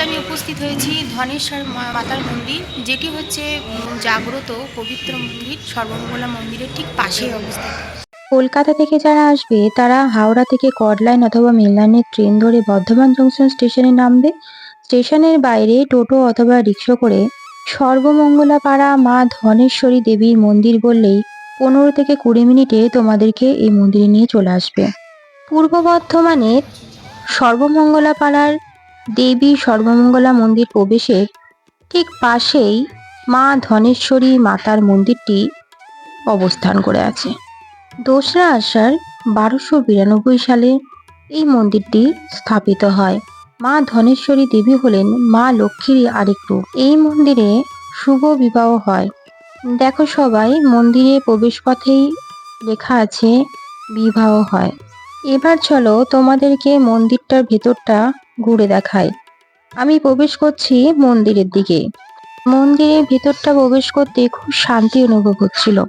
হয়েছি ধনেশ্বর মাতার মন্দির, যেটি হচ্ছে জাগ্রত পবিত্র মন্দির, সর্বমঙ্গলা মন্দিরের ঠিক পাশেই অবস্থিত। কলকাতা থেকে যারা আসবে, তারা হাওড়া থেকে কডলাইন অথবা মেললাইনের ট্রেন ধরে বর্ধমান জংশন স্টেশনে নামবে। স্টেশনের বাইরে টোটো অথবা রিক্সা করে সর্বমঙ্গলা পাড়া মা ধনেশ্বরী দেবীর মন্দির বললেই পনেরো থেকে কুড়ি মিনিটে তোমাদেরকে এই মন্দিরে নিয়ে চলে আসবে। পূর্ব বর্ধমানের সর্বমঙ্গলা পাড়ার দেবী সর্বমঙ্গলা মন্দির প্রবেশের ঠিক পাশেই মা ধনেশ্বরী মাতার মন্দিরটি অবস্থান করে আছে। দোসরা আষাঢ় বারোশো বিরানব্বই সালে এই মন্দিরটি স্থাপিত হয়। মা ধনেশ্বরী দেবী হলেন মা লক্ষ্মীর আরেক রূপ। এই মন্দিরে শুভ বিবাহ হয়। দেখো সবাই, মন্দিরে প্রবেশ পথেই লেখা আছে, বিবাহ হয়। এবার চলো তোমাদেরকে মন্দিরটার ভেতরটা ঘুরে দেখায় আমি প্রবেশ করছি মন্দিরের দিকে। মন্দিরের ভেতরটা প্রবেশ করতে খুব শান্তি অনুভব হচ্ছিল।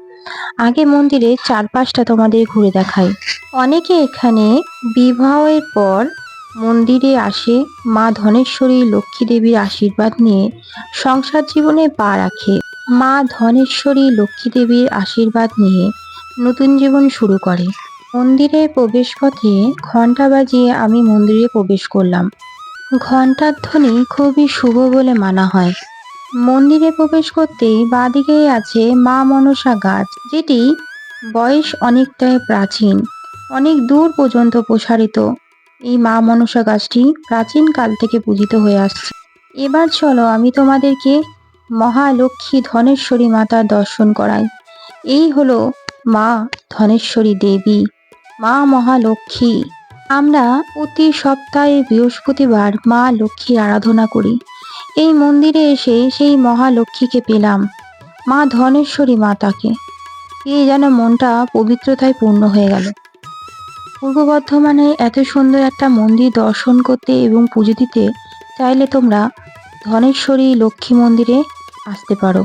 আগে মন্দিরের চারপাশটা তোমাদের ঘুরে দেখাই। অনেকে এখানে বিবাহের পর মন্দিরে আসে মা ধনেশ্বরী, লক্ষ্মী দেবীর আশীর্বাদ নিয়ে সংসার জীবনে পা রাখে। মা ধনেশ্বরী, লক্ষ্মী দেবীর আশীর্বাদ নিয়ে নতুন জীবন শুরু করে। মন্দিরের প্রবেশপথে ঘণ্টা বাজিয়ে আমি মন্দিরে প্রবেশ করলাম। ঘণ্টার ধ্বনি খুবই শুভ বলে মানা হয়। মন্দিরে প্রবেশ করতেই বাঁদিকেই আছে মা মনসা গাছ, যেটি বয়স অনেকটাই প্রাচীন, অনেক দূর পর্যন্ত প্রসারিত। এই মা মনসা গাছটি প্রাচীন কাল থেকে পূজিত হয়ে আসছে। এবার চলো আমি তোমাদেরকে মহালক্ষ্মী ধনেশ্বরী মাতার দর্শন করাই। এই হলো মা ধনেশ্বরী দেবী। মা মহালক্ষ্মী। আমরা প্রতি সপ্তাহে বৃহস্পতিবার মা লক্ষ্মীর আরাধনা করি। এই মন্দিরে এসে সেই মহালক্ষ্মীকে পেলাম, মা ধনেশ্বরী মাতাকে। এই যেন মনটা পবিত্রতায় পূর্ণ হয়ে গেল। পূর্ব বর্ধমানে এত সুন্দর একটা মন্দির দর্শন করতে এবং পুজো দিতে চাইলে তোমরা ধনেশ্বরী লক্ষ্মী মন্দিরে আসতে পারো।